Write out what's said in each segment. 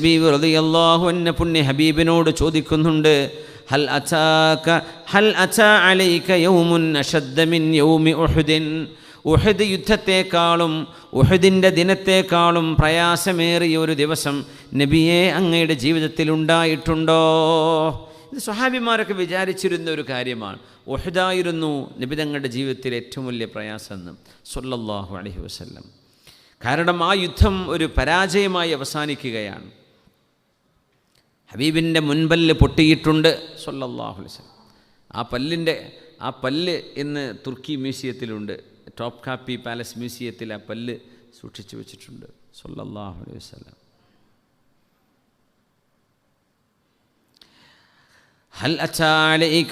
ഹബീബ് റളിയല്ലാഹു അൻഹു പുണ്യ ഹബീബിനോട് ചോദിക്കുന്നുണ്ട് ഹൽ അതാക ഹൽ അതാ അലൈക യൗമുൻ അശദ്ദ മിൻ യൗമി ഉഹുദിൻ? ഉഹദ് യുദ്ധത്തെക്കാളും ഉഹദിന്റെ ദിനത്തെക്കാളും പ്രയാസമേറിയ ഒരു ദിവസം നബിയെ അങ്ങയുടെ ജീവിതത്തിൽ ഉണ്ടായിട്ടുണ്ടോ? ഇത് സ്വഹാബിമാരൊക്കെ വിചാരിച്ചിരുന്ന ഒരു കാര്യമാണ്. ഉഹദായിരുന്നു നബി തങ്ങളുടെ ജീവിതത്തിൽ ഏറ്റവും വലിയ പ്രയാസം എന്ന് സല്ലല്ലാഹു അലൈഹി വസല്ലം. കാരണം ആ യുദ്ധം ഒരു പരാജയമായി അവസാനിക്കുകയാണ്. ഹബീബിന്റെ മുൻപല്ല് പൊട്ടിയിട്ടുണ്ട് സൊല്ലാഹു വസല്ലം. ആ പല്ലിന്റെ ആ പല്ല് ഇന്ന് തുർക്കി മ്യൂസിയത്തിലുണ്ട്. ടോപ്പ് കാപ്പി പാലസ് മ്യൂസിയത്തിൽ ആ പല്ല് സൂക്ഷിച്ചു വെച്ചിട്ടുണ്ട് സൊല്ലാഹു അലൈഹി വസല്ലം. ഹൽ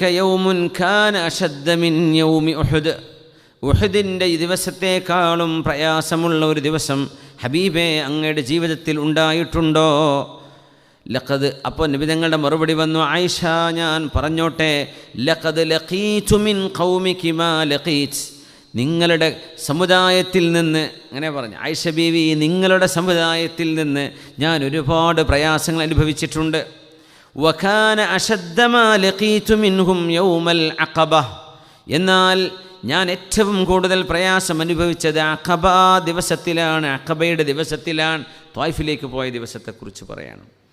യൗമുൻ മിൻ യൗമി ഉഹുദ്. ഉഹദിന്റെ ദിവസത്തേക്കാളും പ്രയാസമുള്ള ഒരു ദിവസം ഹബീബെ അങ്ങയുടെ ജീവിതത്തിൽ ഉണ്ടായിട്ടുണ്ടോ? ലഖദ് അപ്പോൾ നിബിതങ്ങളുടെ മറുപടി വന്നു ആയിഷ ഞാൻ പറഞ്ഞോട്ടെ ലഖദ് ലഖീതു മിൻ ഖൗമികി മാ ലഖീത്. നിങ്ങളുടെ സമുദായത്തിൽ നിന്ന് അങ്ങനെ പറഞ്ഞു ആയിഷ ബീവി നിങ്ങളുടെ സമുദായത്തിൽ നിന്ന് ഞാൻ ഒരുപാട് പ്രയാസങ്ങൾ അനുഭവിച്ചിട്ടുണ്ട്. വഖാന അശദ്ദമാ ലഖീതു മിൻഹും യൗമൽ അഖബ. എന്നാൽ ഞാൻ ഏറ്റവും കൂടുതൽ പ്രയാസം അനുഭവിച്ചത് അഖബ ദിവസത്തിലാണ് അഖബയുടെ ദിവസത്തിലാണ് ത്വായ്ഫിലേക്ക് പോയ ദിവസത്തെക്കുറിച്ച് പറയണം.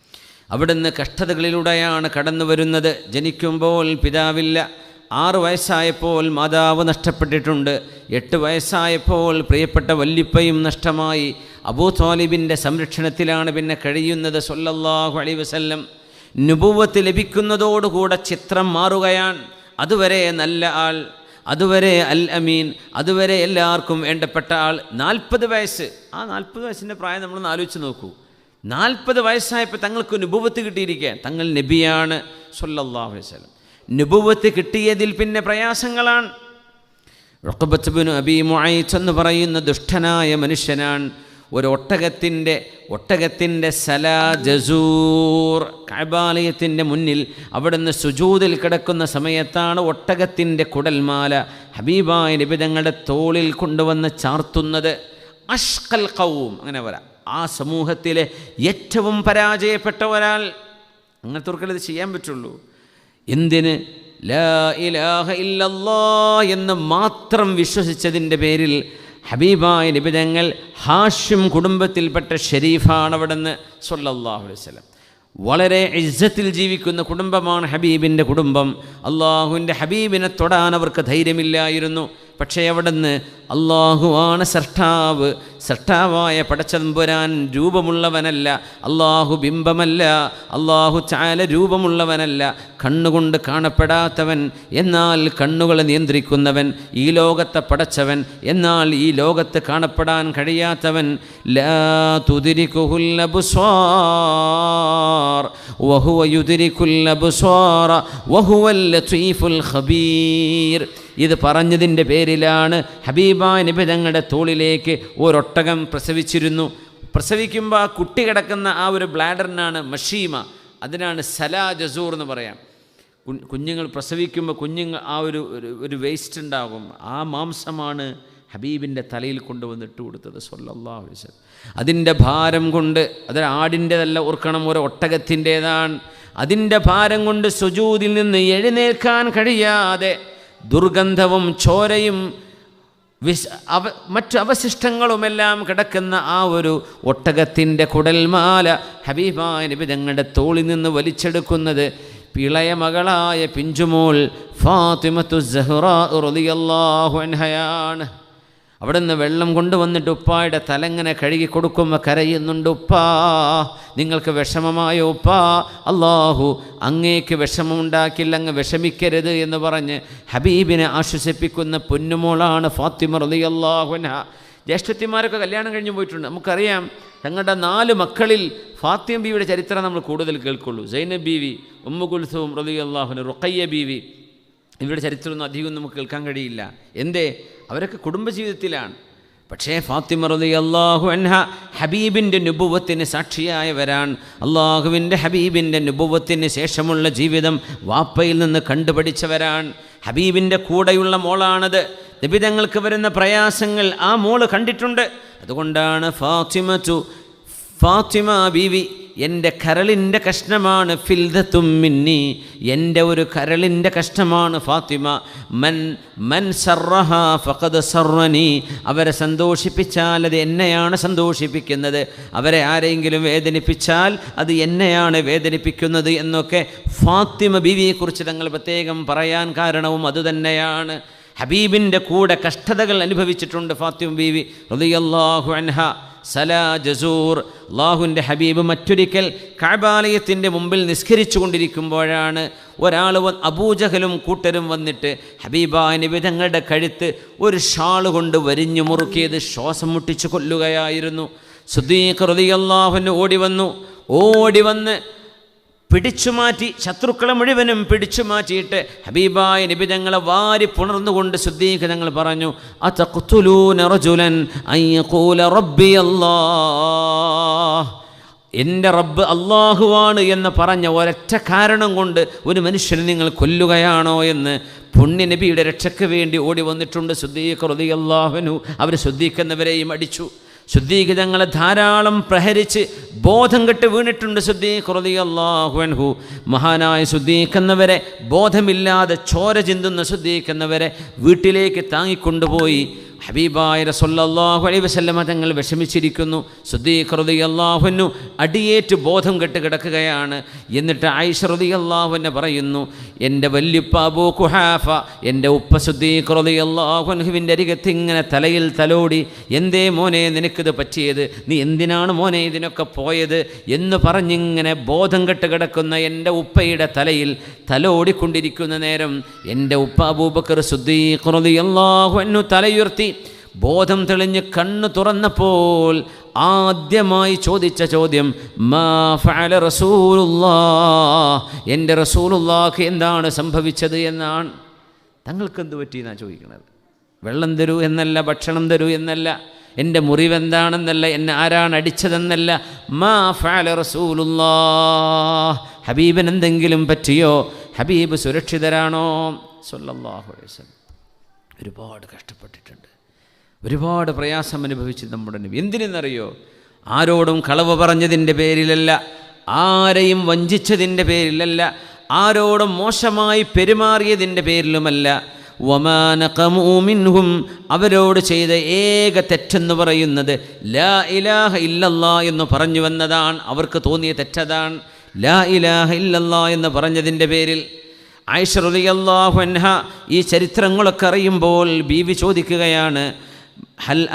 അവിടുന്ന് കഷ്ടതകളിലൂടെയാണ് കടന്നു വരുന്നത്. ജനിക്കുമ്പോൾ പിതാവില്ല. ആറ് വയസ്സായപ്പോൾ മാതാവ് നഷ്ടപ്പെട്ടിട്ടുണ്ട്. എട്ട് വയസ്സായപ്പോൾ പ്രിയപ്പെട്ട വല്ലിപ്പയും നഷ്ടമായി. അബൂ തോലിബിന്റെ സംരക്ഷണത്തിലാണ് പിന്നെ കഴിയുന്നത് സൊല്ലല്ലാഹു അലൈ വസല്ലം. നുപൂവത്ത് ലഭിക്കുന്നതോടുകൂടെ ചിത്രം മാറുകയാണ്. അതുവരെ നല്ല ആൾ അതുവരെ അൽ അമീൻ അതുവരെ എല്ലാവർക്കും വേണ്ടപ്പെട്ട ആൾ. നാൽപ്പത് വയസ്സ്. ആ നാൽപ്പത് വയസ്സിന്റെ പ്രായം നമ്മളൊന്ന് ആലോചിച്ച് നോക്കൂ. നാൽപ്പത് വയസ്സായപ്പോൾ തങ്ങൾക്ക് നുപുവത്ത് കിട്ടിയിരിക്കുക തങ്ങൾ നബിയാണ് സൊല്ലാ വസ്ലം നുപുവത്ത് കിട്ടിയതിൽ പിന്നെ പ്രയാസങ്ങളാണ്. എന്ന് പറയുന്ന ദുഷ്ടനായ മനുഷ്യനാണ്. ഒരു ഒട്ടകത്തിന്റെ ഒട്ടകത്തിന്റെ സലാ ജസൂർ കൈബാലയത്തിന്റെ മുന്നിൽ അവിടുന്ന് സുജൂതിൽ കിടക്കുന്ന സമയത്താണ് ഒട്ടകത്തിന്റെ കുടൽമാല ഹബീബായ നിബിതങ്ങളുടെ തോളിൽ കൊണ്ടുവന്ന് ചാർത്തുന്നത്. അഷ്കൽ കൗവും അങ്ങനെ വരാം. ആ സമൂഹത്തിലെ ഏറ്റവും പരാജയപ്പെട്ട ഒരാൾ അങ്ങനത്തെ ഇത് ചെയ്യാൻ പറ്റുള്ളൂ. എന്തിന്? ലാ ഇലാഹ എന്ന് മാത്രം വിശ്വസിച്ചതിന്റെ പേരിൽ ഹബീബായ നിബിതങ്ങൾ ഹാഷ്യം കുടുംബത്തിൽപ്പെട്ട ഷെരീഫാണ് അവിടുന്ന് സല്ലല്ലാഹു അലൈഹി വസല്ലം. വളരെ ഇജ്ജത്തിൽ ജീവിക്കുന്ന കുടുംബമാണ് ഹബീബിന്റെ കുടുംബം. അള്ളാഹുവിന്റെ ഹബീബിനെ തൊടാൻ അവർക്ക് ധൈര്യമില്ലായിരുന്നു. പക്ഷേ അവിടുന്ന് അള്ളാഹുവാണ് സൃഷ്ടാവ് സൃഷ്ടാവായ പടച്ചതമ്പുരാൻ രൂപമുള്ളവനല്ല അള്ളാഹു ബിംബമല്ല അള്ളാഹു ചാല രൂപമുള്ളവനല്ല കണ്ണുകൊണ്ട് കാണപ്പെടാത്തവൻ എന്നാൽ കണ്ണുകളെ നിയന്ത്രിക്കുന്നവൻ ഈ ലോകത്തെ പടച്ചവൻ എന്നാൽ ഈ ലോകത്ത് കാണപ്പെടാൻ കഴിയാത്തവൻ ലാ തുതിരിക്കുഹുൽ അബ്സ്വാർ വഹുവ വഹുവൽ ഖബീർ. ഇത് പറഞ്ഞതിന്റെ പേരിലാണ് ഹബീബ നബി തങ്ങളുടെ തോളിലേക്ക് ഒരൊട്ടകം പ്രസവിച്ചിരുന്നു. പ്രസവിക്കുമ്പോൾ ആ കുട്ടി കിടക്കുന്ന ആ ഒരു ബ്ലാഡറിനാണ് മഷീമ. അതിനാണ് സലാ ജസൂർ എന്ന് പറയാം. കുഞ്ഞുങ്ങൾ പ്രസവിക്കുമ്പോൾ കുഞ്ഞുങ്ങൾ ആ ഒരു ഒരു- വേസ്റ്റ് ഉണ്ടാകും. ആ മാംസമാണ് ഹബീബിന്റെ തലയിൽ കൊണ്ടുവന്ന് ഇട്ട് കൊടുത്തത് സൊല്ലാസ് അതിന്റെ ഭാരം കൊണ്ട് അത് ആടിന്റെതല്ല ഓർക്കണം ഒരു ഒട്ടകത്തിന്റേതാണ്. അതിന്റെ ഭാരം കൊണ്ട് സുജൂതിൽ നിന്ന് എഴുന്നേൽക്കാൻ കഴിയാതെ ദുർഗന്ധവും ചോരയും വിശ അവ മറ്റു അവശിഷ്ടങ്ങളുമെല്ലാം കിടക്കുന്ന ആ ഒരു ഒട്ടകത്തിന്റെ കുടൽമാല ഹബീബായ നബി തങ്ങളുടെ തോളിൽ നിന്ന് വലിച്ചെടുക്കുന്നത്. പിളയ മകളായ പിഞ്ചുമോൾ ഫാത്തിമത്തു സഹ്റാ റളിയല്ലാഹു അൻഹയാണ് നിന്ന് വെള്ളം കൊണ്ടുവന്നിട്ട് ഉപ്പായുടെ തലങ്ങനെ കഴുകി കൊടുക്കുമ്പോൾ കരയുന്നുണ്ട് ഉപ്പാ നിങ്ങൾക്ക് വിഷമമായ ഉപ്പാ? അള്ളാഹു അങ്ങേക്ക് വിഷമമുണ്ടാക്കില്ല അങ്ങ് വിഷമിക്കരുത് എന്ന് പറഞ്ഞ് ഹബീബിനെ ആശ്വസിപ്പിക്കുന്ന പൊന്നുമോളാണ് ഫാത്തിമ അള്ളാഹുന ജ്യേഷ്ഠത്തിമാരൊക്കെ കല്യാണം കഴിഞ്ഞു പോയിട്ടുണ്ട്. നമുക്കറിയാം തങ്ങളുടെ നാല് മക്കളിൽ ഫാത്തിമ ബീവിയുടെ ചരിത്രം നമ്മൾ കൂടുതൽ കേൾക്കുള്ളൂ. സൈനബ് ബീവി ഉമ്മു റലി അള്ളാഹുന റുഖയ്യ ബീവി. ഇവരുടെ ചരിത്രമൊന്നും അധികം നമുക്ക് കേൾക്കാൻ കഴിയില്ല. എന്തേ? അവരൊക്കെ കുടുംബജീവിതത്തിലാണ്. പക്ഷേ ഫാത്തിമ റതി അള്ളാഹു അൻഹ ഹബീബിന്റെ നുബുവത്തിന് സാക്ഷിയായവരാണ്. അള്ളാഹുവിന്റെ ഹബീബിന്റെ നുബുവത്തിന് ശേഷമുള്ള ജീവിതം വാപ്പയിൽ നിന്ന് കണ്ടുപഠിച്ചവരാണ്. ഹബീബിന്റെ കൂടെയുള്ള മോളാണത്. നിബിതങ്ങൾക്ക് വരുന്ന പ്രയാസങ്ങൾ ആ മോൾ കണ്ടിട്ടുണ്ട്. അതുകൊണ്ടാണ് ഫാത്തിമ ടു ഫാത്തിമ ബീവി എന്റെ കരളിന്റെ കഷ്ണമാണ് ഫിൽദത്തും മിന്നി. എന്റെ ഒരു കരളിന്റെ കഷ്ണമാണ് ഫാത്തിമ. മൻ മൻ സർറഹ ഫഖദ് സർവനി അവരെ സന്തോഷിപ്പിച്ചാൽ അത് എന്നെയാണ് സന്തോഷിപ്പിക്കുന്നത്. അവരെ ആരെങ്കിലും വേദനിപ്പിച്ചാൽ അത് എന്നെയാണ് വേദനിപ്പിക്കുന്നത് എന്നൊക്കെ ഫാത്തിമ ബീവിയെക്കുറിച്ച് തങ്ങൾ പ്രത്യേകം പറയാൻ കാരണവും അതുതന്നെയാണ് ഹബീബിന്റെ കൂടെ കഷ്ടതകൾ അനുഭവിച്ചിട്ടുണ്ട് ഫാത്തിമ ബീവി റളിയല്ലാഹു അൻഹ. സലാ ജസൂർ അള്ളാഹുവിന്റെ ഹബീബ് മറ്റൊരിക്കൽ കഴബാലയത്തിന്റെ മുമ്പിൽ നിസ്കരിച്ചു കൊണ്ടിരിക്കുമ്പോഴാണ് ഒരാൾ അബൂജഹലും കൂട്ടരും വന്നിട്ട് ഹബീബായ വിധങ്ങളുടെ കഴുത്ത് ഒരു ഷാൾ കൊണ്ട് വരിഞ്ഞു മുറുക്കിയത് ശ്വാസം മുട്ടിച്ചു കൊല്ലുകയായിരുന്നു. സുദ്ദീഖ് അള്ളാഹുവിന് ഓടി വന്നു. ഓടി വന്ന് പിടിച്ചു മാറ്റി ശത്രുക്കളെ മുഴുവനും പിടിച്ചു മാറ്റിയിട്ട് ഹബീബായ നിബിതങ്ങളെ വാരി പുണർന്നുകൊണ്ട് ശുദ്ധീക ഞങ്ങൾ പറഞ്ഞു റബ്ബി എന്റെ റബ്ബ് അള്ളാഹുവാണ് എന്ന് പറഞ്ഞ ഒരൊറ്റ കാരണം കൊണ്ട് ഒരു മനുഷ്യനെ നിങ്ങൾ കൊല്ലുകയാണോ എന്ന് പുണ്യ നബിയുടെ രക്ഷയ്ക്ക് വേണ്ടി ഓടി വന്നിട്ടുണ്ട് ശുദ്ധീകൃതി അള്ളാഹുനു അവർ ശുദ്ധീക്കുന്നവരെയും അടിച്ചു. ശുദ്ധീകൃതങ്ങളെ ധാരാളം പ്രഹരിച്ച് ബോധം കെട്ട് വീണിട്ടുണ്ട് ശുദ്ധീഖ് റളിയല്ലാഹു മഹാനായ ശുദ്ധീക്കുന്നവരെ ബോധമില്ലാതെ ചോര ചിന്തുന്ന ശുദ്ധീക്കുന്നവരെ വീട്ടിലേക്ക് താങ്ങിക്കൊണ്ടുപോയി. ഹബീബായ സൊല്ലാഹു അലൈഹി വസല്ലമ തങ്ങൾ വിഷമിച്ചിരിക്കുന്നു. സുദ്ദീഖ് അള്ളാഹുനു അടിയേറ്റ് ബോധം കെട്ട് കിടക്കുകയാണ്. എന്നിട്ട് ആയിഷ അള്ളാഹുവിനെ പറയുന്നു എന്റെ വല്യുപ്പ അബൂ കുഹാഫ എന്റെ ഉപ്പ സുദ്ദീഖ് റളിയല്ലാഹുവിന്റെ അരികത്ത് ഇങ്ങനെ തലയിൽ തലോടി എന്തേ മോനെ നിനക്കിത് പറ്റിയത്? നീ എന്തിനാണ് മോനെ ഇതിനൊക്കെ പോയത്? എന്ന് പറഞ്ഞിങ്ങനെ ബോധം കെട്ട് കിടക്കുന്ന എന്റെ ഉപ്പയുടെ തലയിൽ തലോടിക്കൊണ്ടിരിക്കുന്ന നേരം എന്റെ ഉപ്പ അബൂബക്കർ സുദ്ദീഖ് റളിയല്ലാഹു തലയുയർത്തി ബോധം തെളിഞ്ഞ് കണ്ണു തുറന്നപ്പോൾ ആദ്യമായി ചോദിച്ച ചോദ്യം മാ ഫഅല എന്റെ റസൂലുള്ളാഹ് എന്താണ് സംഭവിച്ചത് എന്നാണ്. തങ്ങൾക്ക് എന്ത് പറ്റി എന്നാണ് ചോദിക്കുന്നത് വെള്ളം തരൂ എന്നല്ല ഭക്ഷണം തരൂ എന്നല്ല എന്റെ മുറിവെന്താണെന്നല്ല എന്നെ ആരാണ് അടിച്ചതെന്നല്ല. മാ ഫാല റസൂലുള്ളാ ഹബീബൻ എന്തെങ്കിലും പറ്റിയോ? ഹബീബ് സുരക്ഷിതരാണോ? അലൈഹി വസല്ലം. ഒരുപാട് കഷ്ടപ്പെട്ടിട്ടുണ്ട്. ഒരുപാട് പ്രയാസം അനുഭവിച്ച് നമ്മുടെ നബി. എന്തിനെന്നറിയോ? ആരോടും കളവ് പറഞ്ഞതിന്റെ പേരിലല്ല ആരെയും വഞ്ചിച്ചതിന്റെ പേരിലല്ല ആരോടും മോശമായി പെരുമാറിയതിന്റെ പേരിലുമല്ല. വമാനകമൂമിൻഹും അവരോട് ചെയ്ത ഏക തെറ്റെന്ന് പറയുന്നത് ലാ ഇലാഹ ഇല്ലല്ലാ എന്ന് പറഞ്ഞു വന്നതാണ് അവർക്ക് തോന്നിയ തെറ്റതാണ്. ലാ ഇലാഹ ഇല്ലല്ലാ എന്ന് പറഞ്ഞതിന്റെ പേരിൽ ആയിഷ റളിയല്ലാഹു അൻഹ ഈ ചരിത്രങ്ങളൊക്കെ അറിയുമ്പോൾ ബീവി ചോദിക്കുകയാണ് ഹൽ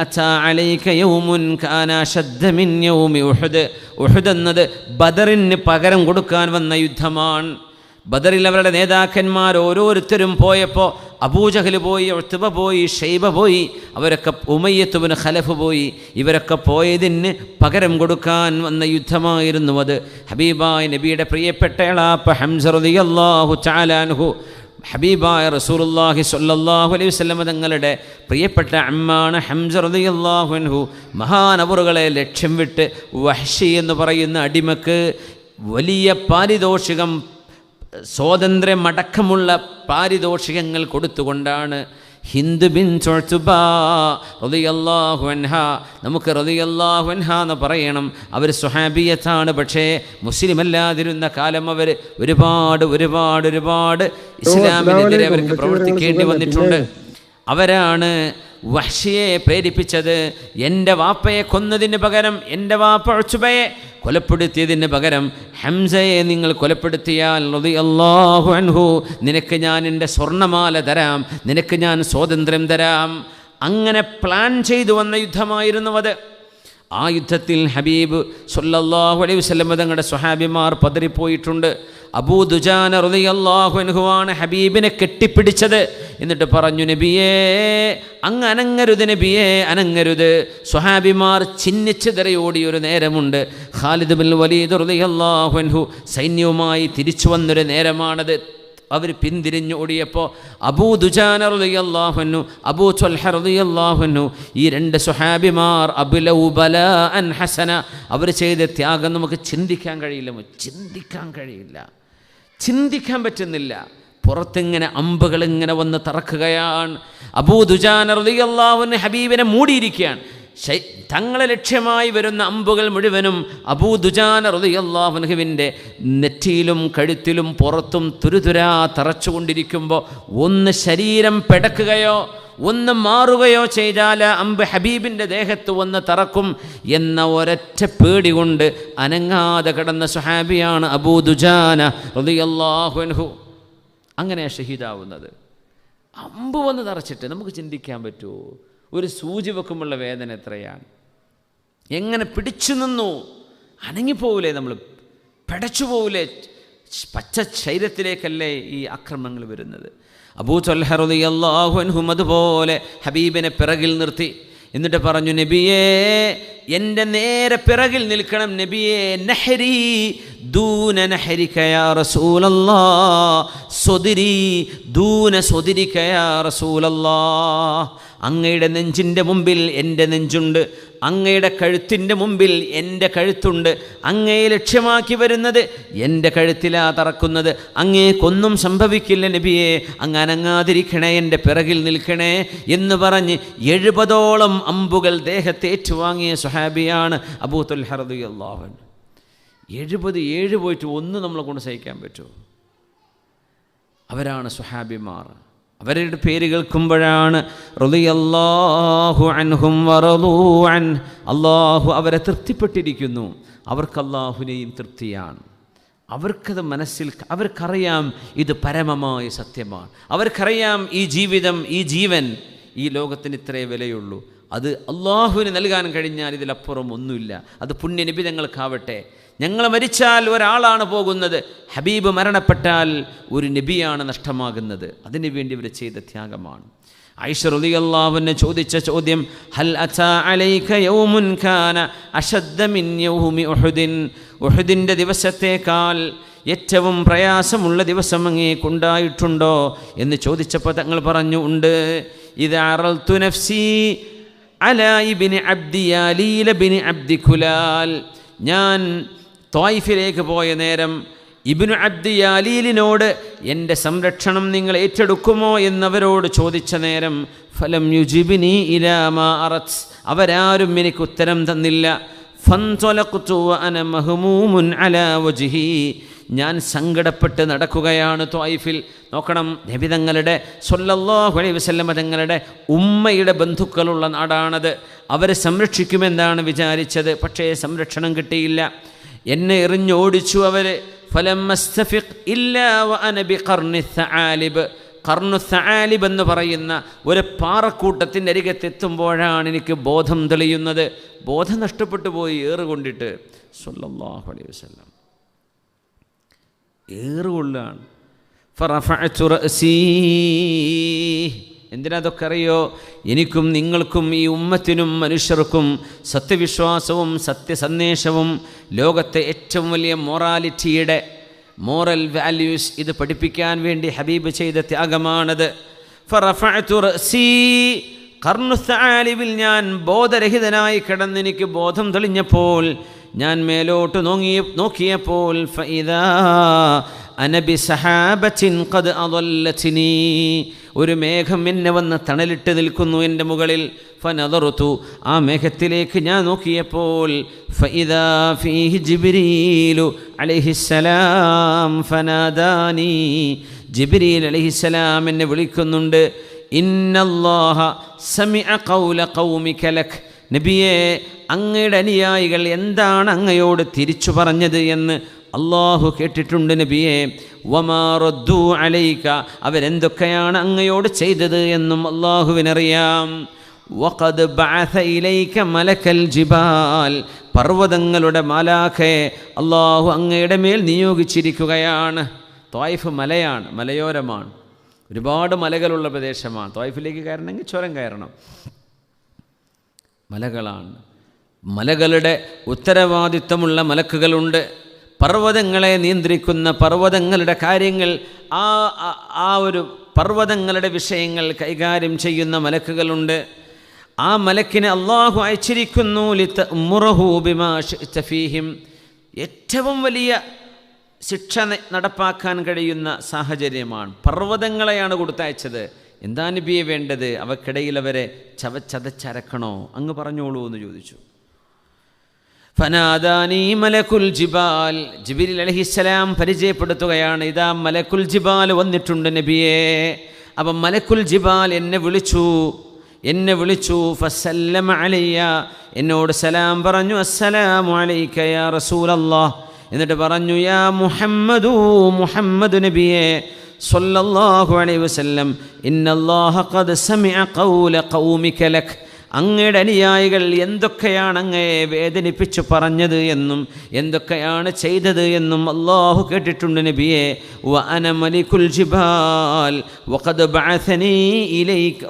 ഉഹദ്. ഉഹദ് എന്നത് ബദറിന് പകരം കൊടുക്കാൻ വന്ന യുദ്ധമാണ്. ബദറിൽ അവരുടെ നേതാക്കന്മാർ ഓരോരുത്തരും പോയപ്പോൾ അബൂജഹൽ പോയി ഒഴുത്തുബ പോയി ഷെയ്ബ പോയി അവരൊക്കെ ഉമയ്യത്തുവിന് ഖലഫ് പോയി. ഇവരൊക്കെ പോയതിന് പകരം കൊടുക്കാൻ വന്ന യുദ്ധമായിരുന്നു അത്. ഹബീബായ നബിയുടെ പ്രിയപ്പെട്ട എളാപ്പ ഹംസറുദിയല്ലാഹു ചാലാൻഹു ഹബീബായ റസൂലുല്ലാഹി സ്വല്ലല്ലാഹു അലൈഹി വസ്ലമ തങ്ങളുടെ പ്രിയപ്പെട്ട അമ്മാണ് ഹംസ റളിയല്ലാഹു അൻഹു മഹാനവറുകളെ ലക്ഷ്യം വിട്ട് വഹ്ഷി എന്ന് പറയുന്ന അടിമക്ക് വലിയ പാരിതോഷികം സ്വാതന്ത്ര്യമടക്കമുള്ള പാരിതോഷികങ്ങൾ കൊടുത്തുകൊണ്ടാണ് ഹിന്ദു ബിൻ റളിയല്ലാഹു അൻഹ. നമുക്ക് റളിയല്ലാഹു അൻഹ എന്ന് പറയണം. അവർ സുഹാബിയത്താണ് പക്ഷേ മുസ്ലിം അല്ലാതിരുന്ന കാലം അവർ ഒരുപാട് ഒരുപാട് ഒരുപാട് ഇസ്ലാമിനെതിരെ അവർക്ക് പ്രവർത്തിക്കേണ്ടി വന്നിട്ടുണ്ട്. അവരാണ് വഹ്ഷിയെ പ്രേരിപ്പിച്ചത് എന്റെ വാപ്പയെ കൊന്നതിന് പകരം എന്റെ വാപ്പ ഒച്ചുബയെ കൊലപ്പെടുത്തിയതിന് പകരം ഹംസയെ നിങ്ങൾ കൊലപ്പെടുത്തിയാൽ അള്ളാഹു അൻഹു നിനക്ക് ഞാൻ എന്റെ സ്വർണമാല തരാം നിനക്ക് ഞാൻ സ്വാതന്ത്ര്യം തരാം. അങ്ങനെ പ്ലാൻ ചെയ്തു വന്ന യുദ്ധമായിരുന്നു അത്. ആ യുദ്ധത്തിൽ ഹബീബ് സൊല്ലാഹു അലൈഹി വസല്ലം തങ്ങളുടെ സ്വഹാബിമാർ പതറിപ്പോയിട്ടുണ്ട്. അബൂ ദുജാന റളിയല്ലാഹു അൻഹുവാണ് ഹബീബിനെ കെട്ടിപ്പിടിച്ചത്. എന്നിട്ട് പറഞ്ഞു നബിയേ അങ്ങ് അനങ്ങരുത് നബിയേ അനങ്ങരുത്. സ്വഹാബിമാർ ചിഹ്നിച്ചെതിരയോടിയൊരു നേരമുണ്ട്. ഖാലിദ് ബിൻ വലീദ് അൻഹു സൈന്യവുമായി തിരിച്ചു വന്നൊരു നേരമാണത്. അവർ പിന്തിരിഞ്ഞ് ഓടിയപ്പോൾ അബൂ ദുജാന റളിയല്ലാഹുന്നു അബൂ ത്വൽഹ റളിയല്ലാഹുന്നു ഈ രണ്ട് സുഹാബിമാർ അബുലൗ ബല അൻ ഹസന അവർ ചെയ്ത ത്യാഗം നമുക്ക് ചിന്തിക്കാൻ കഴിയില്ല ചിന്തിക്കാൻ കഴിയില്ല. ചിന്തിക്കാൻ പറ്റുന്നില്ല. പുറത്തിങ്ങനെ അമ്പുകൾ ഇങ്ങനെ വന്ന് തറക്കുകയാണ്. അബൂ ദുജാന റളിയല്ലാഹുവിന് ഹബീബിനെ മൂടിയിരിക്കുകയാണ്. തങ്ങളെ ലക്ഷ്യമായി വരുന്ന അമ്പുകൾ മുഴുവനും അബൂ അബൂദുജാന റുദിയല്ലാഹുനുഹുവിന്റെ നെറ്റിയിലും കഴുത്തിലും പുറത്തും തുരുതുരാ തറച്ചുകൊണ്ടിരിക്കുമ്പോൾ ഒന്ന് ശരീരം പെടക്കുകയോ ഒന്ന് മാറുകയോ ചെയ്താൽ അമ്പ് ഹബീബിന്റെ ദേഹത്ത് വന്ന് തറക്കും എന്ന ഒരൊറ്റ പേടി കൊണ്ട് അനങ്ങാതെ കിടന്ന സുഹാബിയാണ് അബൂദുജാന റുദിയല്ലാഹുൻഹു അങ്ങനെ ഷഹീദാവുന്നത്. അമ്പ് വന്ന് തറച്ചിട്ട് നമുക്ക് ചിന്തിക്കാൻ പറ്റുമോ? ഒരു സൂചി വെക്കുമുള്ള വേദന എത്രയാണ്? എങ്ങനെ പിടിച്ചു നിന്നു? അനങ്ങിപ്പോവില്ലേ നമ്മൾ? പിടച്ചു പോവില്ലേ പച്ച ശരീരത്തിലേക്കല്ലേ ഈ ആക്രമണങ്ങൾ വരുന്നത്? അബൂ ചൊല്ലഹറുദി അള്ളാഹുൻഹും അതുപോലെ ഹബീബിനെ പിറകിൽ നിർത്തി. എന്നിട്ട് പറഞ്ഞു നബിയേ എന്റെ നേരെ പിറകിൽ നിൽക്കണം. നബിയേ നഹരി ദൂന നഹരിക്കയാ റസൂലല്ലാ സ്വതിരി ദൂന സ്വതിരിക്കയാ റസൂലല്ലാ അങ്ങയുടെ നെഞ്ചിന്റെ മുമ്പിൽ എന്റെ നെഞ്ചുണ്ട്. അങ്ങയുടെ കഴുത്തിന്റെ മുമ്പിൽ എന്റെ കഴുത്തുണ്ട്. അങ്ങയെ ലക്ഷ്യമാക്കി വരുന്നത് എന്റെ കഴുത്തിലാ തറക്കുന്നത്. അങ്ങേക്കൊന്നും സംഭവിക്കില്ല നബിയെ. അങ്ങ് അനങ്ങാതിരിക്കണേ എന്റെ പിറകിൽ നിൽക്കണേ എന്ന് പറഞ്ഞ് എഴുപതോളം അമ്പുകൾ ദേഹത്തെ ഏറ്റുവാങ്ങിയ സുഹാബിയാണ് അബൂത്തുൽ ഹറദി അള്ളാഹൻ എഴുപത് ഏഴ് പോയിട്ട് ഒന്ന് നമ്മളെ കൊണ്ട് സഹിക്കാൻ പറ്റുമോ? അവരാണ് സുഹാബിമാർ അവരുടെ പേര് കേൾക്കുമ്പോഴാണ് റളിയല്ലാഹു അൻഹും വറളൂ അൻ. അള്ളാഹു അവരെ തൃപ്തിപ്പെട്ടിരിക്കുന്നു. അവർക്ക് അള്ളാഹുവിനെയും തൃപ്തിയാണ്. അവർക്കത് മനസ്സിൽ അവർക്കറിയാം ഇത് പരമമായ സത്യമാണ്. അവർക്കറിയാം ഈ ജീവിതം ഈ ജീവൻ ഈ ലോകത്തിന് ഇത്രേ വിലയുള്ളൂ. അത് അള്ളാഹുവിന് നൽകാൻ കഴിഞ്ഞാൽ ഇതിലപ്പുറം ഒന്നുമില്ല. അത് പുണ്യനിബിതങ്ങൾക്കാവട്ടെ ഞങ്ങൾ മരിച്ചാൽ ഒരാളാണ് പോകുന്നത്. ഹബീബ് മരണപ്പെട്ടാൽ ഒരു നബിയാണ് നഷ്ടമാകുന്നത്. അതിനു വേണ്ടി ഇവർ ചെയ്ത ത്യാഗമാണ്. ഐഷ ചോദിച്ച ചോദ്യം ഹൽ അതാ അലൈക യൗമുൻ കാന മിൻ യൗമി ഉഹുദിൻ? ദിവസത്തേക്കാൾ ഏറ്റവും പ്രയാസമുള്ള ദിവസം അങ്ങേക്കുണ്ടായിട്ടുണ്ടോ എന്ന് ചോദിച്ചപ്പോൾ തങ്ങൾ പറഞ്ഞു ഉണ്ട്. ഇത് അറൽത്തു നഫ്സി അലാ ഇബ്നി അബ്ദിയാലീല ബിൻ അബ്ദി കുലാൽ. ഞാൻ ത്വായിഫിലേക്ക് പോയ നേരം ഇബിനു അബ്ദി അലീലിനോട് എന്റെ സംരക്ഷണം നിങ്ങൾ ഏറ്റെടുക്കുമോ? എന്നവരോട് ചോദിച്ച നേരം ഫലം യുജിബിനി ഇലാമാ അറച്ച് അവരാരും എനിക്ക് ഉത്തരം തന്നില്ല. അന മഹ്മൂമുൻ അലാ ഞാൻ സങ്കടപ്പെട്ട് നടക്കുകയാണ് ത്വായിഫിൽ നോക്കണം നബിതങ്ങളുടെ സൊല്ലല്ലാഹു അലൈഹി വസല്ലമ തങ്ങളുടെ ഉമ്മയുടെ ബന്ധുക്കളുള്ള നാടാണത്. അവരെ സംരക്ഷിക്കുമെന്നാണ് വിചാരിച്ചത്. പക്ഷേ സംരക്ഷണം കിട്ടിയില്ല. എന്നെ എറിഞ്ഞോടിച്ചു അവർ ഫലം കർണു സആലിബ് എന്ന് പറയുന്ന ഒരു പാറക്കൂട്ടത്തിന്റെ അരികത്തെത്തുമ്പോഴാണ് എനിക്ക് ബോധം തെളിയുന്നത്. ബോധം നഷ്ടപ്പെട്ടു പോയി ഏറുകൊണ്ടിട്ട് സല്ലല്ലാഹു അലൈഹി വസല്ലം. ഏറുകൊള്ളാണ് ഫറഫഅതു റഅസീ എന്തിനാ അതൊക്കെ അറിയോ എനിക്കും നിങ്ങൾക്കും ഈ ഉമ്മത്തിനും മനുഷ്യർക്കും സത്യവിശ്വാസവും സത്യസന്ദേശവും ലോകത്തെ ഏറ്റവും വലിയ മൊറാലിറ്റിയുടെ മോറൽ വാല്യൂസ് ഇത് പഠിപ്പിക്കാൻ വേണ്ടി ഹബീബ് ചെയ്ത ത്യാഗമാണത്. കർണുസാലിവിൽ ഞാൻ ബോധരഹിതനായി കിടന്നെനിക്ക് ബോധം തെളിഞ്ഞപ്പോൾ ഞാൻ മേലോട്ട് നോങ്ങി നോക്കിയപ്പോൾ ഫൈദാ അനബി സഹാബത്തിൻ കത് അതല്ലച്ചിനി ഒരു മേഘം എന്നെ വന്ന് തണലിട്ട് നിൽക്കുന്നു എന്റെ മുകളിൽ. ഫനതറുത്തു ആ മേഘത്തിലേക്ക് ഞാൻ നോക്കിയപ്പോൾ ഫഇദാ ഫീഹി ജിബ്രീലു ഫനാദാനി. ജിബ്രീൽ അലൈഹിസ്സലാം എന്നെ വിളിക്കുന്നുണ്ട്. ഇന്നല്ലാഹ സമിഅ ഖൗല ഖൗമിക ലക് നബിയെ അങ്ങയുടെ അനുയായികൾ എന്താണ് അങ്ങയോട് തിരിച്ചു പറഞ്ഞത് എന്ന് അള്ളാഹു കേട്ടിട്ടുണ്ട് നബിയെ. വമാറദ്ദു അലൈക അവരെന്തൊക്കെയാണ് അങ്ങയോട് ചെയ്തത് എന്നും അള്ളാഹുവിനറിയാം വഖദ് ബഅസ ഇലൈക മലക്കൽ ജിബാൽ പർവതങ്ങളുടെ മാലാഖെ അള്ളാഹു അങ്ങയുടെ മേൽ നിയോഗിച്ചിരിക്കുകയാണ്. ത്വായിഫ് മലയാണ് മലയോരമാണ്. ഒരുപാട് മലകളുള്ള പ്രദേശമാണ്. ത്വായിഫിലേക്ക് കയറണമെങ്കിൽ ചുരം കയറണം. മലകളാണ്. മലകളുടെ ഉത്തരവാദിത്വമുള്ള മലക്കുകളുണ്ട്. പർവതങ്ങളെ നിയന്ത്രിക്കുന്ന പർവതങ്ങളുടെ കാര്യങ്ങൾ ആ ആ ഒരു പർവതങ്ങളുടെ വിഷയങ്ങൾ കൈകാര്യം ചെയ്യുന്ന മലക്കുകളുണ്ട്. ആ മലക്കിനെ അള്ളാഹു അയച്ചിരിക്കുന്നു ലിത്ത മുറഹൂബിമാഫീഹിം ഏറ്റവും വലിയ ശിക്ഷ നടപ്പാക്കാൻ കഴിയുന്ന സാഹചര്യമാണ്. പർവതങ്ങളെയാണ് കൊടുത്തയച്ചത്. എന്താ നബിയെ വേണ്ടത്? അവക്കിടയിൽ അവരെ ചവച്ചതച്ചരക്കണോ? അങ്ങ് പറഞ്ഞോളൂ എന്ന് ചോദിച്ചു. ഫനാദാനി മലക്കുൽ ജിബാൽ. ജിബിൽ അലഹിസ്സലാം പരിചയപ്പെടുത്തുകയാണ് ഇതാ മലക്കുൽ ജിബാൽ വന്നിട്ടുണ്ട് നബിയെ. അപ്പം മലക്കുൽ ജിബാൽ എന്നെ വിളിച്ചു. എന്നെ വിളിച്ചു ഫസല്ലമ അലയ്യ. എന്നോട് സലാം പറഞ്ഞു അസ്സലാമു അലൈക യാ റസൂലല്ലാഹ് എന്നിട്ട് പറഞ്ഞു യാ മുഹമ്മദു മുഹമ്മദ് നബിയെ. സല്ലല്ലാഹു അലൈഹി വസല്ലം ഇന്നല്ലാഹ ഖദ് സമിഅ ഖൗല ഖൗമിക ലക് അങ്ങയുടെ അനുയായികൾ എന്തൊക്കെയാണ് അങ്ങയെ വേദനിപ്പിച്ചു പറഞ്ഞത് എന്നും എന്തൊക്കെയാണ് ചെയ്തത് എന്നും അള്ളാഹു കേട്ടിട്ടുണ്ട് നബിയെ. വഅന ജിബാൽ വഖദ്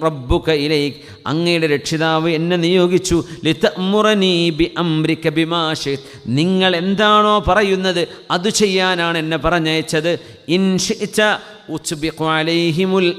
റബ്ബുക ഇലൈക്. അങ്ങയുടെ രക്ഷിതാവ് എന്നെ നിയോഗിച്ചു. നിങ്ങൾ എന്താണോ പറയുന്നത് അത് ചെയ്യാനാണ് എന്നെ പറഞ്ഞയച്ചത്. ഇൻ ശിഅത ഉത്ബിഖു അലൈഹിമുൽ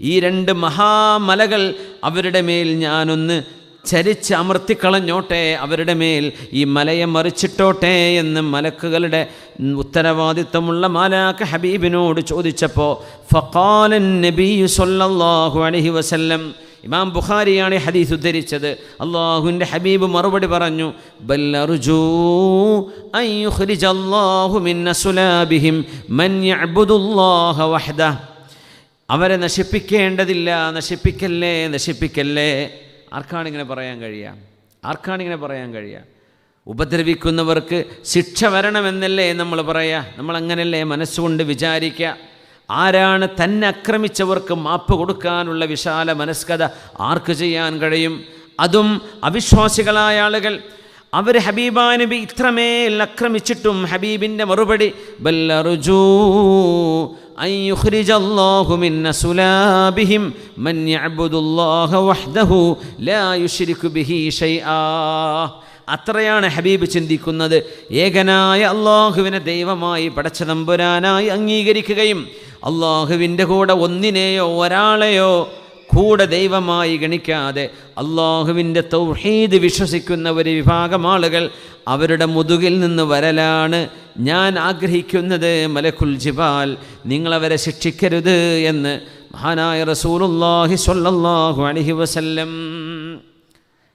ഈ രണ്ട് മഹാമലകൾ അവരുടെ മേൽ ഞാനൊന്ന് ചരിച്ച് അമർത്തിക്കളഞ്ഞോട്ടെ അവരുടെ മേൽ ഈ മലയെ മറിച്ചിട്ടോട്ടെ എന്ന് മലക്കുകളുടെ ഉത്തരവാദിത്വമുള്ള മാലാക്ക് ഹബീബിനോട് ചോദിച്ചപ്പോൾ ഫഖാലൻ നബിയു സല്ലല്ലാഹു അലൈഹി വസല്ലം. ഇമാം ബുഖാരിയാണ് ഹദീസ് ഉദ്ധരിച്ചത്. അള്ളാഹുവിന്റെ ഹബീബ് മറുപടി പറഞ്ഞു ബല്ലറുജൂ അവരെ നശിപ്പിക്കേണ്ടതില്ല നശിപ്പിക്കല്ലേ നശിപ്പിക്കല്ലേ? ആർക്കാണിങ്ങനെ പറയാൻ കഴിയുക? ആർക്കാണിങ്ങനെ പറയാൻ കഴിയുക? ഉപദ്രവിക്കുന്നവർക്ക് ശിക്ഷ വരണമെന്നല്ലേ നമ്മൾ പറയുക നമ്മളങ്ങനല്ലേ മനസ്സുകൊണ്ട് വിചാരിക്കുക? ആരാണ് തന്നെ അക്രമിച്ചവർക്ക് മാപ്പ് കൊടുക്കാനുള്ള വിശാല മനസ്കത ആർക്ക് ചെയ്യാൻ കഴിയും? അതും അവിശ്വാസികളായ ആളുകൾ. അവർ ഹബീബാ നബി ഇത്രമേൽ അക്രമിച്ചിട്ടും ഹബീബിന്റെ മറുപടി ബല്ലറുജൂ أن يخرج الله من سلابهم من يعبد الله وحده لا يشرك به شيئا അത്രയാണ് ഹബീബ് ചിന്തിക്കുന്നത് ഏകനായ അള്ളാഹുവിനെ ദൈവമായി പടച്ച തമ്പുരാനായി അംഗീകരിക്കുകയും അള്ളാഹുവിൻ്റെ കൂടെ ഒന്നിനെയോ ഒരാളെയോ കൂടെ ദൈവമായി ഗണിക്കാതെ അള്ളാഹുവിന്റെ തൗഹീദ് വിശ്വസിക്കുന്ന ഒരു വിഭാഗം ആളുകൾ അവരുടെ മുതുകിൽ നിന്ന് വരലാണ് ഞാൻ ആഗ്രഹിക്കുന്നത് മലക്കുൽ ജിബാൽ നിങ്ങളവരെ ശിക്ഷിക്കരുത് എന്ന് മഹാനായ റസൂലുല്ലാഹി സ്വല്ലല്ലാഹു അലൈഹി വസല്ലം.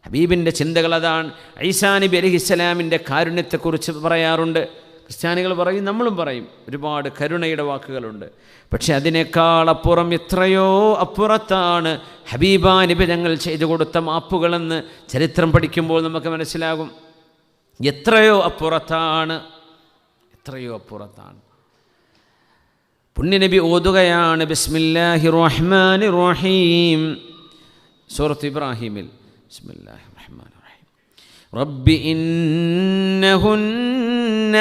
ഹബീബിന്റെ ചിന്തകൾ അതാണ്. ഐസാ നബി അലഹിസ്സലാമിന്റെ കാരുണ്യത്തെക്കുറിച്ച് പറയാറുണ്ട്. ക്രിസ്ത്യാനികൾ പറയും നമ്മളും പറയും. ഒരുപാട് കരുണയുടെ വാക്കുകളുണ്ട്. പക്ഷെ അതിനേക്കാൾ അപ്പുറം എത്രയോ അപ്പുറത്താണ് ഹബീബാനിബി ഞങ്ങൾ ചെയ്തു കൊടുത്ത മാപ്പുകളെന്ന് ചരിത്രം പഠിക്കുമ്പോൾ നമുക്ക് മനസ്സിലാകും. എത്രയോ അപ്പുറത്താണ് എത്രയോ അപ്പുറത്താണ്. പുണ്യനബി ഓതുകയാണ് ബിസ്മില്ലാഹി റഹ്മാൻ റഹീം. സൂറത്ത് ഇബ്രാഹിമിൽ. ബിസ്മില്ലാഹി റഹ്മാൻ رب إنهن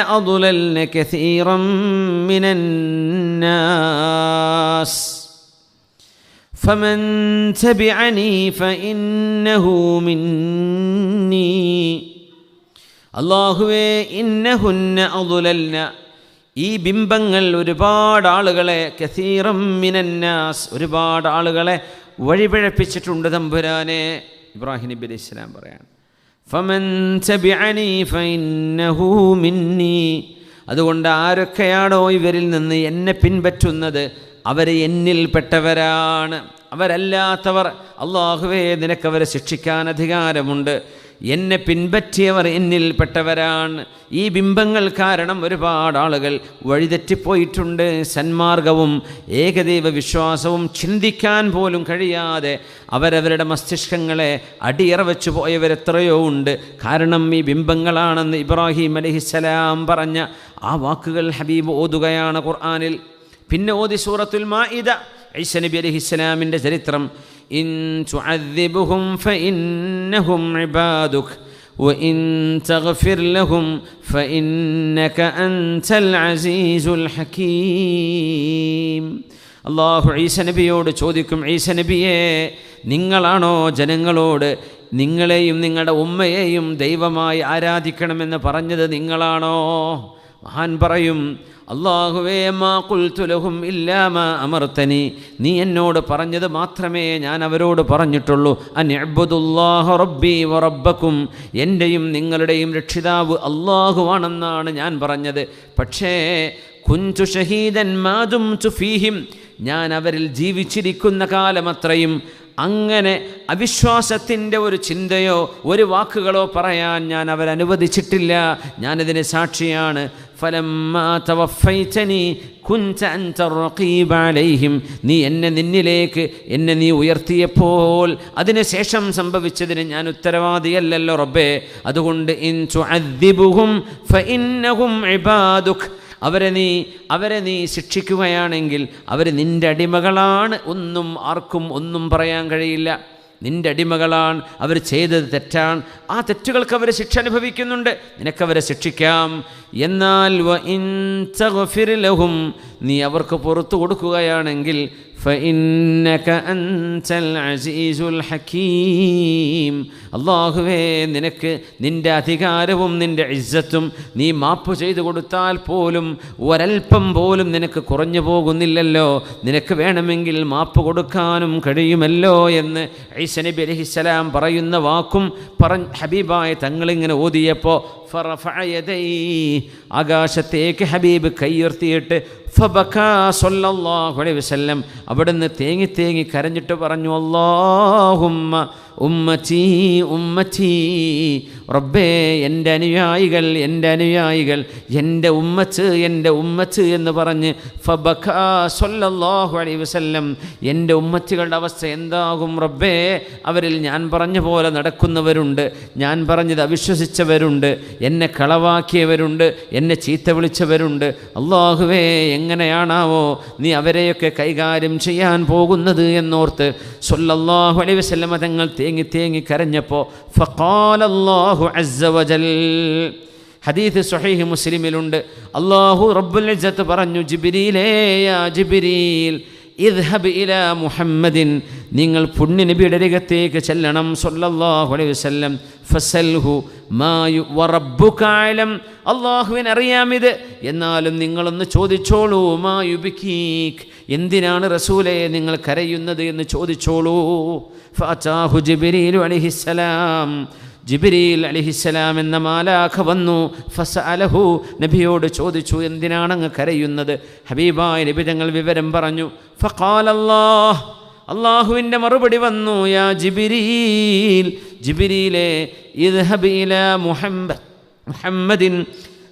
أضللن كثيرا من الناس فمن تبعني فإنه مني അള്ളാഹുവേ ഇന്നഹുന്ന അതുലല്ല ഈ ബിംബങ്ങൾ ഒരുപാട് ആളുകളെ കസീറം മിനന്നാസ് ഒരുപാട് ആളുകളെ വഴിപിഴപ്പിച്ചിട്ടുണ്ട് തമ്പുരാനെ. ഇബ്രാഹിം നബി അലൈഹി ഇസ്ലാം പറയാണ് ഫമൻ തബിഅനി ഫഇന്നഹു മിന്നി. അതുകൊണ്ട് ആരൊക്കെയാണോ ഇവരിൽ നിന്ന് എന്നെ പിൻപറ്റുന്നത്? അവർ എന്നിൽ പെട്ടവരാണ്. അവരല്ലാത്തവർ. അള്ളാഹുവേ നിനക്കവരെ ശിക്ഷിക്കാൻ അധികാരമുണ്ട്. എന്നെ പിൻപറ്റിയവർ എന്നിൽപ്പെട്ടവരാണ് ഈ ബിംബങ്ങൾ കാരണം ഒരുപാട് ആളുകൾ വഴിതെറ്റിപ്പോയിട്ടുണ്ട്. സന്മാർഗവും ഏകദൈവ വിശ്വാസവും ചിന്തിക്കാൻ പോലും കഴിയാതെ അവരവരുടെ മസ്തിഷ്കങ്ങളെ അടിയറ വെച്ചു പോയവരെത്രയോ ഉണ്ട്. കാരണം ഈ ബിംബങ്ങളാണെന്ന് ഇബ്രാഹിം അലഹിസ്സലാം പറഞ്ഞ ആ വാക്കുകൾ ഹബീബ് ഓതുകയാണ് ഖുർആാനിൽ. പിന്നെ ഓതി സൂറത്തുൽ മാഇദ. ഐസ നബി അലഹിസ്സലാമിന്റെ ചരിത്രം. ഇൻ തുഅദ്ദിബുഹും ഫഇന്നഹും ഇബാദുക് وإن تغفر لهم فإنك أنت العزيز الحكيم അള്ളാഹു ഈസ നബിയോട് ചോദിക്കും ഈസ നബിയെ നിങ്ങളാണോ ജനങ്ങളോട് നിങ്ങളെയും നിങ്ങളുടെ ഉമ്മയെയും ദൈവമായി ആരാധിക്കണമെന്ന് പറഞ്ഞത് നിങ്ങളാണോ മഹാൻ പറയും അള്ളാഹുവേ മാ കുൽത്തുലഹും ഇല്ലാമ അമർത്തനി. നീ എന്നോട് പറഞ്ഞത് മാത്രമേ ഞാൻ അവരോട് പറഞ്ഞിട്ടുള്ളൂ. അനിഅബ്ദുല്ലാഹ റബ്ബി വറബ്ബക്കും എന്റെയും നിങ്ങളുടെയും രക്ഷിതാവ് അള്ളാഹുവാണെന്നാണ് ഞാൻ പറഞ്ഞത്. പക്ഷേ കുഞ്ചു ഷഹീദൻ മാതും ഫീഹിം. ഞാൻ അവരിൽ ജീവിച്ചിരിക്കുന്ന കാലമത്രയും അങ്ങനെ അവിശ്വാസത്തിന്റെ ഒരു ചിന്തയോ ഒരു വാക്കുകളോ പറയാൻ ഞാൻ അവരനുവദിച്ചിട്ടില്ല ഞാനതിന് സാക്ഷിയാണ്. നീ എന്നെ നിന്നിലേക്ക് എന്നെ നീ ഉയർത്തിയപ്പോൾ അതിനുശേഷം സംഭവിച്ചതിന് ഞാൻ ഉത്തരവാദിയല്ലല്ലോ റബ്ബേ. അതുകൊണ്ട് ഇൻ അവരെ നീ അവരെ നീ ശിക്ഷിക്കുകയാണെങ്കിൽ അവർ നിന്റെ അടിമകളാണ്. ഒന്നും ആർക്കും ഒന്നും പറയാൻ കഴിയില്ല. നിന്റെ അടിമകളാണ്. അവർ ചെയ്തത് തെറ്റാണ്. ആ തെറ്റുകൾക്ക് അവർ ശിക്ഷ അനുഭവിക്കുന്നുണ്ട്. നിനക്കവരെ ശിക്ഷിക്കാം. എന്നാൽ നീ അവർക്ക് പുറത്തു കൊടുക്കുകയാണെങ്കിൽ അള്ളാഹുവേ നിനക്ക് നിന്റെ അധികാരവും നിന്റെ ഇജ്ജത്തും നീ മാപ്പ് ചെയ്തു കൊടുത്താൽ പോലും ഒരൽപ്പം പോലും നിനക്ക് കുറഞ്ഞു പോകുന്നില്ലല്ലോ. നിനക്ക് വേണമെങ്കിൽ മാപ്പ് കൊടുക്കാനും കഴിയുമല്ലോ എന്ന് ഐസനബി അലഹിസ്സലാം പറയുന്ന വാക്കും പറ ഹബീബായ തങ്ങളിങ്ങനെ ഓതിയപ്പോൾ ആകാശത്തേക്ക് ഹബീബ് കൈയുയർത്തിയിട്ട് വസല്ലം അവിടുന്ന് തേങ്ങി തേങ്ങി കരഞ്ഞിട്ട് പറഞ്ഞു അല്ലാഹുമ്മ ഉമ്മച്ചീ ഉമ്മച്ചീ റബ്ബേ എന്റെ അനുയായികൾ എന്റെ അനുയായികൾ എന്റെ ഉമ്മച്ച് എന്റെ ഉമ്മച്ച് എന്ന് പറഞ്ഞ് ഫബഖാ അലൈഹി വസല്ലം. എന്റെ ഉമ്മച്ചുകളുടെ അവസ്ഥ എന്താകും റബ്ബേ? അവരിൽ ഞാൻ പറഞ്ഞ പോലെ നടക്കുന്നവരുണ്ട് ഞാൻ പറഞ്ഞത് അവിശ്വസിച്ചവരുണ്ട് എന്നെ കളവാക്കിയവരുണ്ട് എന്നെ ചീത്ത വിളിച്ചവരുണ്ട്. അള്ളാഹുവേ എങ്ങനെയാണാവോ നീ അവരെയൊക്കെ കൈകാര്യം ചെയ്യാൻ പോകുന്നത് എന്നോർത്ത് സൊല്ലാഹു അലൈഹി വസല്ലം തങ്ങൾ തേങ്ങി തേങ്ങി കരഞ്ഞപ്പോൾ ഫഖാലല്ലാഹു അസ്സ വജൽ. ഹദീത്ത് സ്വഹീഹ് മുസ്ലിമിലുണ്ട്. അള്ളാഹു റബ്ബുൽ ഇജ്ജത്ത് പറഞ്ഞു ജിബിരിയിലേ യാ ജിബ്രീൽ ഇദ്ഹബ് ഇല മുഹമ്മദിൻ. നിങ്ങൾ പുണ്യനബിയുടെ അരികത്തേക്ക് ചെല്ലണം സല്ലല്ലാഹു അലൈഹി വസല്ലം. ഫസൽഹു മായു വറബ്ബുകാലം അള്ളാഹുവിന് അറിയാമിത് എന്നാലും നിങ്ങളൊന്ന് ചോദിച്ചോളൂ മായുബിക്കീക്ക് എന്തിനാണ് റസൂലെ നിങ്ങൾ കരയുന്നത് എന്ന് ചോദിച്ചോളൂ. ഫാച്ചാഹു ജിബിരിലു അലിഹിസ്സലാം. ജിബിരിൽ അലിഹിസ്സലാം എന്ന മാലാഖ വന്നു. ഫസ അലഹു നബിയോട് ചോദിച്ചു എന്തിനാണങ്ങ് കരയുന്നത്? ഹബീബായ നബി തങ്ങൾ വിവരം പറഞ്ഞു. ഫഖാലല്ലാഹ് അള്ളാഹുവിന്റെ മറുപടി വന്നു യാ ജിബിരിയിൽ ജിബിരിയിലെ ഇദ്ഹബ് ഇല മുഹമ്മദ് മുഹമ്മദിൻ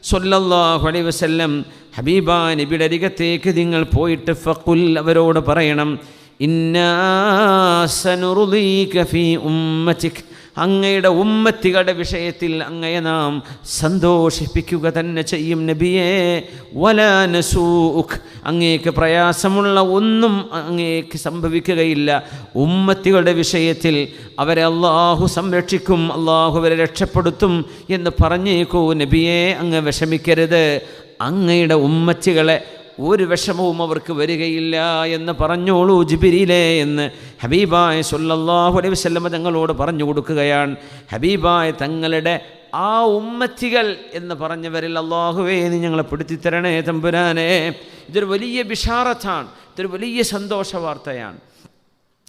സൊല്ലാഹു അലൈ വസല്ലം. ഹബീബാ നബിയുടെ അരികത്തേക്ക് നിങ്ങൾ പോയിട്ട് ഫക്കുൽ അവരോട് പറയണം. ഇന്നാസനുറുദീക ഫീ ഉമ്മത്തിക്. അങ്ങയുടെ ഉമ്മത്തികളുടെ വിഷയത്തിൽ അങ്ങയെ നാം സന്തോഷിപ്പിക്കുക തന്നെ ചെയ്യും നബിയെ. വലാനസൂഖ് അങ്ങേക്ക് പ്രയാസമുള്ള ഒന്നും അങ്ങേക്ക് സംഭവിക്കുകയില്ല. ഉമ്മത്തികളുടെ വിഷയത്തിൽ അവരെ അള്ളാഹു സംരക്ഷിക്കും അള്ളാഹു അവരെ രക്ഷപ്പെടുത്തും എന്ന് പറഞ്ഞേക്കൂ നബിയെ. അങ്ങ് വിഷമിക്കരുത്. അങ്ങയുടെ ഉമ്മത്തികളെ ഒരു വിഷമവും അവർക്ക് വരികയില്ല എന്ന് പറഞ്ഞോളൂ ജിബിരിയിലേ എന്ന് ഹബീബായ സൊല്ലാഹു അലൈഹി വസല്ലമ തങ്ങളോട് പറഞ്ഞു കൊടുക്കുകയാണ്. ഹബീബായ തങ്ങളുടെ ആ ഉമ്മത്തികൾ എന്ന് പറഞ്ഞവരിൽ അള്ളാഹുവേ നീ ഞങ്ങളെ പിടുത്തിത്തരണേ തമ്പുരാനെ. ഇതൊരു വലിയ ബിഷാറത്താണ് ഇതൊരു വലിയ സന്തോഷ വാർത്തയാണ്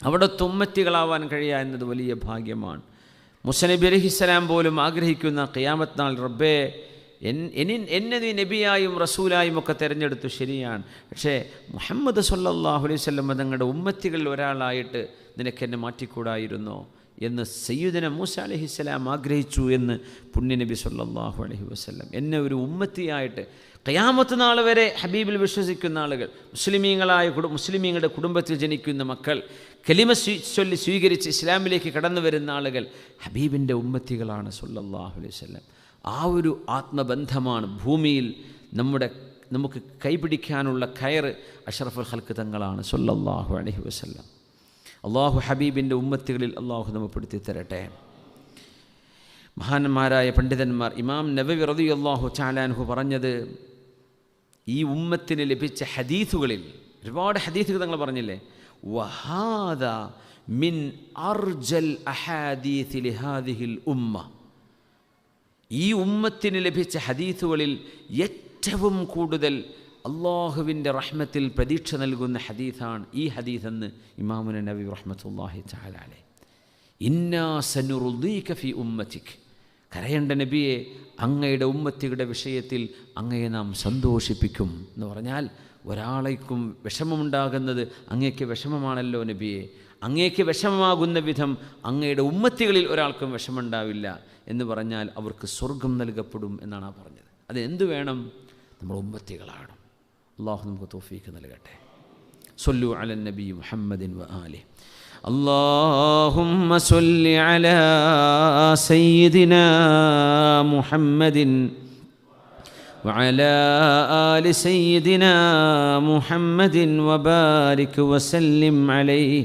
അവിടെ തുമ്മത്തികളാവാൻ കഴിയുക എന്നത് വലിയ ഭാഗ്യമാണ്. മുസനബി അലഹിസ്സലാം പോലും ആഗ്രഹിക്കുന്ന ഖിയാമത്ത് നാൾ റബ്ബേ എന്നെ നീ നബിയായും റസൂലായും ഒക്കെ തിരഞ്ഞെടുത്തു ശരിയാണ്. പക്ഷേ മുഹമ്മദ് സല്ലാഹു അലൈഹി സ്വല്ലം തങ്ങളുടെ ഉമ്മത്തികളിൽ ഒരാളായിട്ട് നിനക്ക് എന്നെ മാറ്റിക്കൂടായിരുന്നോ എന്ന് സയ്യുദന മൂസ അലഹിസ്സലാം ആഗ്രഹിച്ചു എന്ന് പുണ്യനബി സല്ലാഹു അലഹി വസ്ലം എന്നെ ഒരു ഉമ്മത്തിയായിട്ട് കയാമത്ത് നാൾ വരെ ഹബീബിൽ വിശ്വസിക്കുന്ന ആളുകൾ മുസ്ലിമീങ്ങളായ കുടു മുസ്ലിമീങ്ങളുടെ കുടുംബത്തിൽ ജനിക്കുന്ന മക്കൾ കലിമ ചൊല്ലി സ്വീകരിച്ച് ഇസ്ലാമിലേക്ക് കടന്നു വരുന്ന ആളുകൾ ഹബീബിന്റെ ഉമ്മത്തികളാണ് സല്ലാഹു അലൈഹി വസല്ലം. ആ ഒരു ആത്മബന്ധമാണ് ഭൂമിയിൽ നമ്മുടെ നമുക്ക് കൈപിടിക്കാനുള്ള കയറ് അഷറഫുൽ ഹൽക്ക് തങ്ങളാണ് സല്ലല്ലാഹു അലൈഹി വസല്ലം. അള്ളാഹു ഹബീബിന്റെ ഉമ്മത്തുകളിൽ അള്ളാഹു നമ്മെ പെടുത്തി തരട്ടെ. മഹാന്മാരായ പണ്ഡിതന്മാർ ഇമാം നബവി റതി അള്ളാഹു ചാലാൻഹു പറഞ്ഞത് ഈ ഉമ്മത്തിന് ലഭിച്ച ഹദീസുകളിൽ ഒരുപാട് ഹദീസുകൾ തങ്ങൾ പറഞ്ഞില്ലേ? വഹാദ മിൻ അർജൽ അഹാദീസ് ലിഹാദിഹിൽ ഉമ്മ. ഈ ഉമ്മത്തിന് ലഭിച്ച ഹദീസുകളിൽ ഏറ്റവും കൂടുതൽ അള്ളാഹുവിന്റെ റഹ്മത്തിൽ പ്രതീക്ഷ നൽകുന്ന ഹദീസാണ് ഈ ഹദീസ് എന്ന് ഇമാമുന നബി റഹ്മത്തുല്ലാഹി ചാലാലെ ഇന്നാ സനുറുദ്ദീക ഫി ഉമ്മത്തിക്. കരയേണ്ട നബിയെ അങ്ങയുടെ ഉമ്മത്തിയുടെ വിഷയത്തിൽ അങ്ങയെ നാം സന്തോഷിപ്പിക്കും എന്ന് പറഞ്ഞാൽ ഒരാളേക്കും വിഷമമുണ്ടാകുന്നത് അങ്ങേക്ക് വിഷമമാണല്ലോ നബിയെ. അങ്ങേക്ക് വിഷമമാകുന്ന വിധം അങ്ങയുടെ ഉമ്മത്തികളിൽ ഒരാൾക്കും വിഷമമുണ്ടാവില്ല എന്ന് പറഞ്ഞാൽ അവർക്ക് സ്വർഗം നൽകപ്പെടും എന്നാണ് ആ പറഞ്ഞത് അത് എന്തു വേണം നമ്മൾ ഉമ്മത്തികളാണ് അള്ളാഹു നമുക്ക് തോഫീക്ക് നൽകട്ടെ صلوا على النبي محمد وآله اللهم صل على سيدنا محمد وعلى آل سيدنا محمد وبارك وسلم عليه